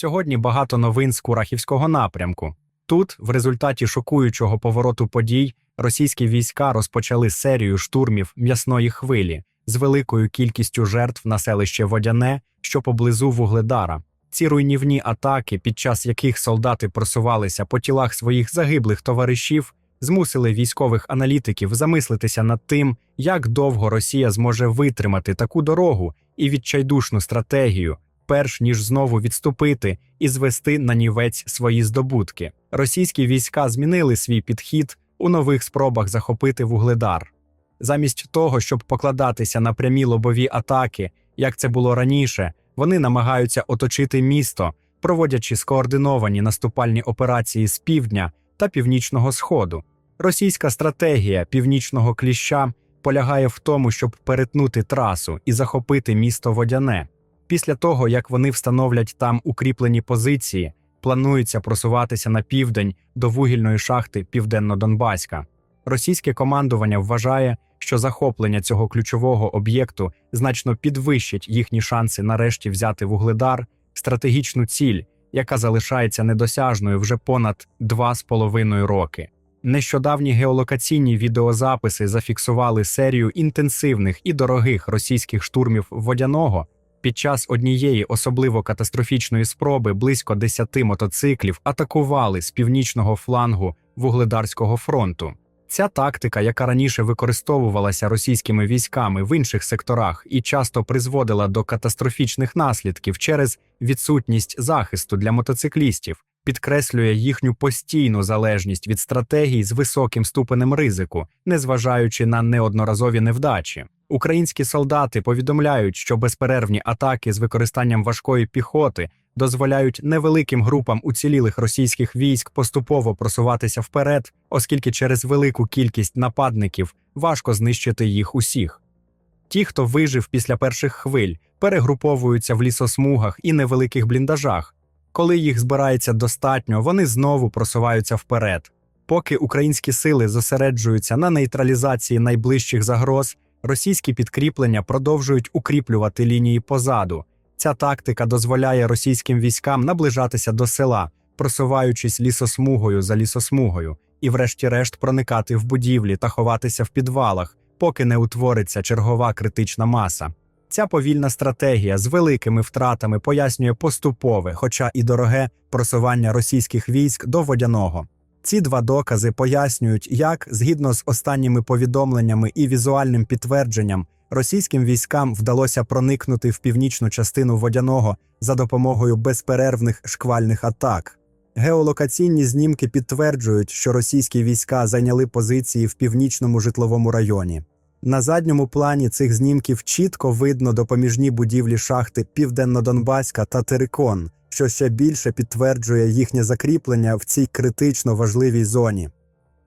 Сьогодні багато новин з Курахівського напрямку. Тут, в результаті шокуючого повороту подій, російські війська розпочали серію штурмів м'ясної хвилі з великою кількістю жертв на селище Водяне, що поблизу Вугледара. Ці руйнівні атаки, під час яких солдати просувалися по тілах своїх загиблих товаришів, змусили військових аналітиків замислитися над тим, як довго Росія зможе витримати таку дорогу і відчайдушну стратегію, перш ніж знову відступити і звести на нівець свої здобутки. Російські війська змінили свій підхід у нових спробах захопити Вугледар. Замість того, щоб покладатися на прямі лобові атаки, як це було раніше, вони намагаються оточити місто, проводячи скоординовані наступальні операції з півдня та північного сходу. Російська стратегія північного кліща полягає в тому, щоб перетнути трасу і захопити місто Водяне. Після того, як вони встановлять там укріплені позиції, планується просуватися на південь до вугільної шахти Південно-Донбаська. Російське командування вважає, що захоплення цього ключового об'єкту значно підвищить їхні шанси нарешті взяти вугледар, стратегічну ціль, яка залишається недосяжною вже понад два з половиною роки. Нещодавні геолокаційні відеозаписи зафіксували серію інтенсивних і дорогих російських штурмів водяного. Під час однієї особливо катастрофічної спроби близько 10 мотоциклів атакували з північного флангу Вугледарського фронту. Ця тактика, яка раніше використовувалася російськими військами в інших секторах і часто призводила до катастрофічних наслідків через відсутність захисту для мотоциклістів, підкреслює їхню постійну залежність від стратегій з високим ступенем ризику, незважаючи на неодноразові невдачі. Українські солдати повідомляють, що безперервні атаки з використанням важкої піхоти дозволяють невеликим групам уцілілих російських військ поступово просуватися вперед, оскільки через велику кількість нападників важко знищити їх усіх. Ті, хто вижив після перших хвиль, перегруповуються в лісосмугах і невеликих бліндажах. Коли їх збирається достатньо, вони знову просуваються вперед. Поки українські сили зосереджуються на нейтралізації найближчих загроз, російські підкріплення продовжують укріплювати лінії позаду. Ця тактика дозволяє російським військам наближатися до села, просуваючись лісосмугою за лісосмугою, і, врешті-решт, проникати в будівлі та ховатися в підвалах, поки не утвориться чергова критична маса. Ця повільна стратегія з великими втратами пояснює поступове, хоча і дороге, просування російських військ до водяного. Ці два докази пояснюють, як, згідно з останніми повідомленнями і візуальним підтвердженням, російським військам вдалося проникнути в північну частину водяного за допомогою безперервних шквальних атак. Геолокаційні знімки підтверджують, що російські війська зайняли позиції в північному житловому районі. На задньому плані цих знімків чітко видно допоміжні будівлі шахти Південно-Донбаська та Терикон, що ще більше підтверджує їхнє закріплення в цій критично важливій зоні.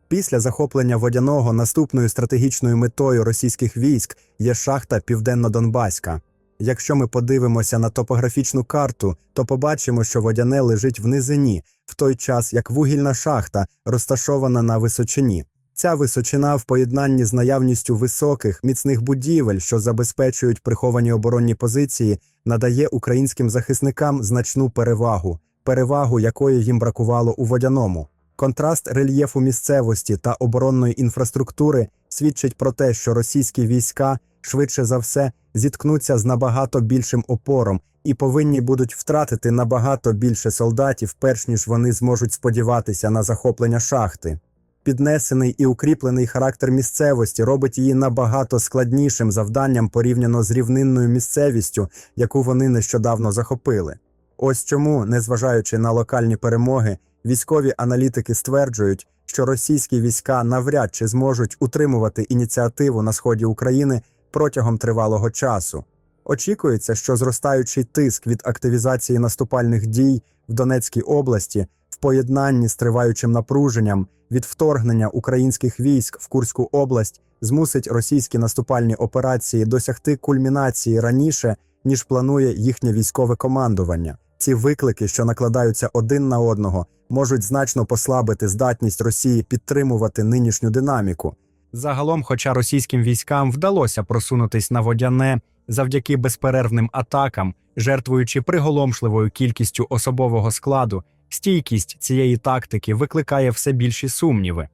Після захоплення водяного наступною стратегічною метою російських військ є шахта Південно-Донбаська. Якщо ми подивимося на топографічну карту, то побачимо, що водяне лежить в низині, в той час як вугільна шахта розташована на височині. Ця височина в поєднанні з наявністю високих міцних будівель, що забезпечують приховані оборонні позиції, надає українським захисникам значну перевагу, перевагу якої їм бракувало у водяному. Контраст рельєфу місцевості та оборонної інфраструктури свідчить про те, що російські війська швидше за все зіткнуться з набагато більшим опором і повинні будуть втратити набагато більше солдатів, перш ніж вони зможуть сподіватися на захоплення шахти. Піднесений і укріплений характер місцевості робить її набагато складнішим завданням порівняно з рівнинною місцевістю, яку вони нещодавно захопили. Ось чому, незважаючи на локальні перемоги, військові аналітики стверджують, що російські війська навряд чи зможуть утримувати ініціативу на сході України протягом тривалого часу. Очікується, що зростаючий тиск від активізації наступальних дій в Донецькій області поєднанні з триваючим напруженням від вторгнення українських військ в Курську область змусить російські наступальні операції досягти кульмінації раніше, ніж планує їхнє військове командування. Ці виклики, що накладаються один на одного, можуть значно послабити здатність Росії підтримувати нинішню динаміку. Загалом, хоча російським військам вдалося просунутись на водяне завдяки безперервним атакам, жертвуючи приголомшливою кількістю особового складу, стійкість цієї тактики викликає все більші сумніви.